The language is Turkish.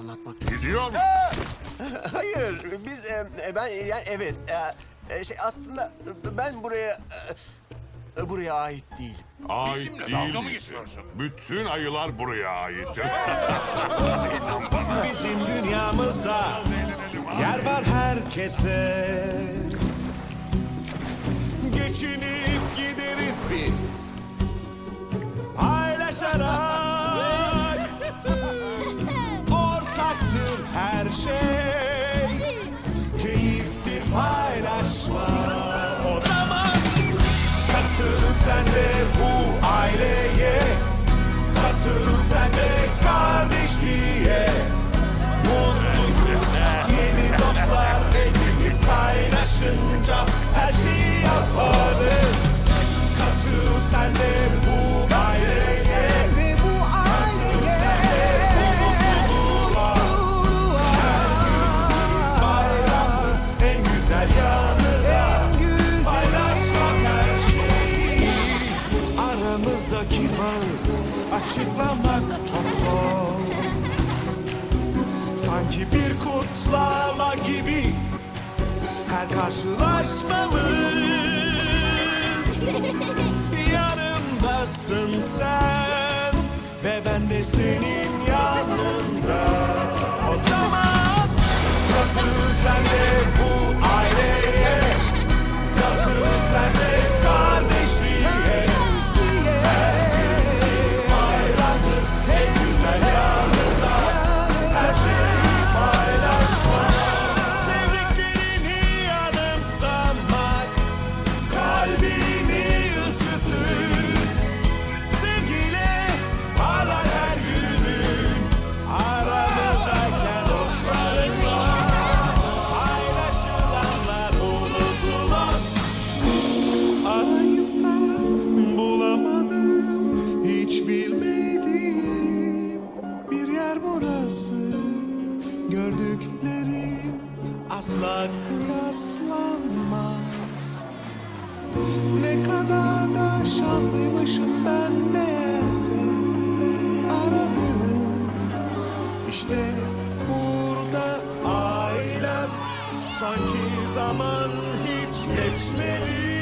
anlatmak çok... Gidiyor musun? Hayır, biz e, e, ben yani evet e, e, şey aslında e, ben buraya e, buraya ait değilim. Ait Bizimle değil dalga mı geçiyorsun? Bütün ayılar buraya aittir. Bizim dünyamızda yer var herkese Geçinip Sanki bir kutlama gibi her karşılaşmamız. Yanımdasın sen ve ben de senin yanında. O zaman katıl sen Gördüklerim asla kıyaslanmaz. Ne kadar da şanslıymışım ben meğerse Aradım işte burada ailem. Sanki zaman hiç geçmedi